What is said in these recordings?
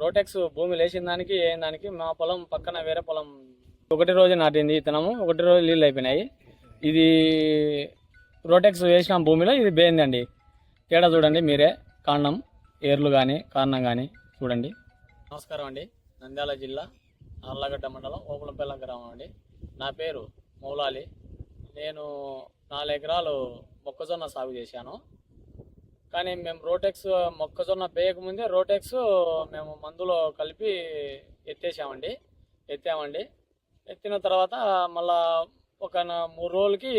రోటెక్స్ భూమి లేచిన దానికి ఏం దానికి మా పొలం పక్కన వేరే పొలం ఒకటి రోజు నాటింది ఇతనము ఒకటి రోజు నీళ్ళు అయిపోయినాయి. ఇది రోటెక్స్ వేసిన భూమిలో ఇది బేందండి. తేడా చూడండి మీరే కాండం ఏర్లు కానీ కారణం కానీ చూడండి. నమస్కారం అండి నంద్యాల జిల్లా అర్లగడ్డ మండలం ఓపులపల్ల గ్రామం అండి. నా పేరు మౌలాలి. నేను నాలుగు ఎకరాలు మొక్కజొన్న సాగు చేశాను. కానీ మేము రోటెక్స్ మొక్కజొన్న పేయకముందే రోటెక్స్ మేము మందులో కలిపి ఎత్తేసామండి. ఎత్తామండి. ఎత్తిన తర్వాత మళ్ళా ఒక మూడు రోజులకి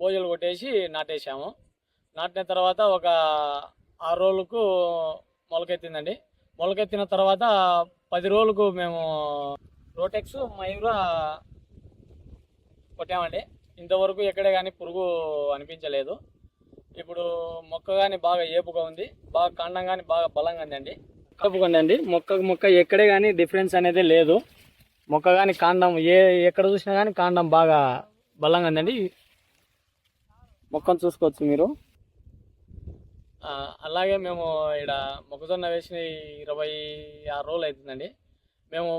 భోజలు కొట్టేసి నాటేసాము నాటిన తర్వాత ఒక ఆరు రోజులకు మొలకెత్తిందండి. మొలకెత్తిన తర్వాత పది రోజులకు మేము రోటెక్స్ మయూర కొట్టామండి. ఇంతవరకు ఎక్కడే కానీ పురుగు అనిపించలేదు. ఇప్పుడు మొక్క కానీ బాగా ఏపుగా ఉంది. బాగా కాండం కానీ బాగా బలంగా ఉందండి. కలుపుకోండి అండి మొక్క మొక్క ఎక్కడే కానీ డిఫరెన్స్ అనేది లేదు. మొక్క కానీ కాండం ఏ ఎక్కడ చూసినా కానీ కాండం బాగా బలంగా ఉందండి. మొక్కను చూసుకోవచ్చు మీరు. అలాగే మేము ఇక్కడ మొక్కజొన్న వేసిన ఇరవై ఆరు రోజులు అవుతుందండి. మేము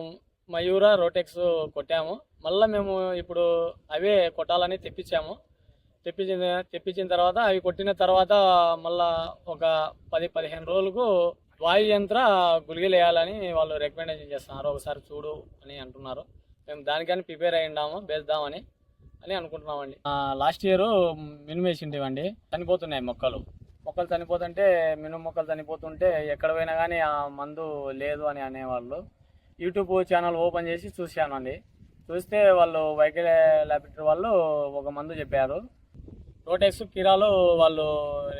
మయూరా రోటెక్స్ కొట్టాము. మళ్ళీ మేము ఇప్పుడు అవే కొట్టాలని తెప్పించాము. చెప్పించిన తెప్పించిన తర్వాత అవి కొట్టిన తర్వాత మళ్ళా ఒక పది పదిహేను రోజులకు వాయు యంత్ర గుళికలు వేయాలని వాళ్ళు రికమెండేషన్ చేస్తున్నారు. ఒకసారి చూడు అని అంటున్నారు. మేము దానికని ప్రిపేర్ అయి ఉన్నాము వేద్దామని అని అనుకుంటున్నామండి. లాస్ట్ ఇయర్ మినుము చనిపోతున్నాయి మొక్కలు. మొక్కలు చనిపోతుంటే మినుము మొక్కలు చనిపోతుంటే ఎక్కడ పోయినా కానీ ఆ మందు లేదు అని అనేవాళ్ళు. యూట్యూబ్ ఛానల్ ఓపెన్ చేసి చూశానండి. చూస్తే వాళ్ళు వైకల్ ల్యాబొరేటరీ వాళ్ళు ఒక మందు చెప్పారు. రోటెక్స్ కిరాలు వాళ్ళు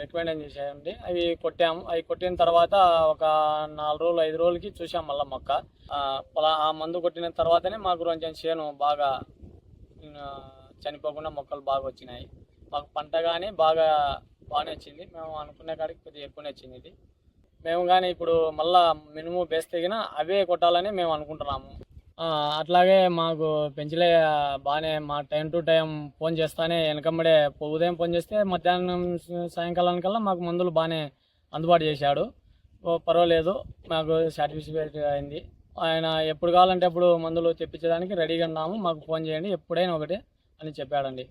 రికమెండ్ చేసేయండి అవి కొట్టాము. అవి కొట్టిన తర్వాత ఒక నాలుగు రోజులు ఐదు రోజులకి చూసాం మళ్ళీ మొక్క. ఆ, పొలా- ఆ మందు కొట్టిన తర్వాతనే మాకు కొంచెం చేను బాగా చనిపోకుండా మొక్కలు బాగా వచ్చినాయి. మాకు పంట కానీ బాగా బాగానే వచ్చింది. మేము అనుకునే కాడికి కొద్దిగా ఎక్కువనే వచ్చింది ఇది. మేము కానీ ఇప్పుడు మళ్ళీ మినుము బేస్ తెగిన అవే కొట్టాలని మేము అనుకుంటున్నాము. అట్లాగే మాకు పెంచలే బాగానే మా టైం టు టైం ఫోన్ చేస్తానే వెనకమ్మడే ఉదయం ఫోన్ చేస్తే మధ్యాహ్నం సాయంకాలానికల్లా మాకు మందులు బాగానే అందుబాటు చేశాడు. పర్వాలేదు మాకు సాటిస్ఫైడ్ అయింది. ఆయన ఎప్పుడు కావాలంటే అప్పుడు మందులు తెప్పించడానికి రెడీగా ఉన్నాము. మాకు ఫోన్ చేయండి ఎప్పుడైనా ఒకటి అని చెప్పాడండి.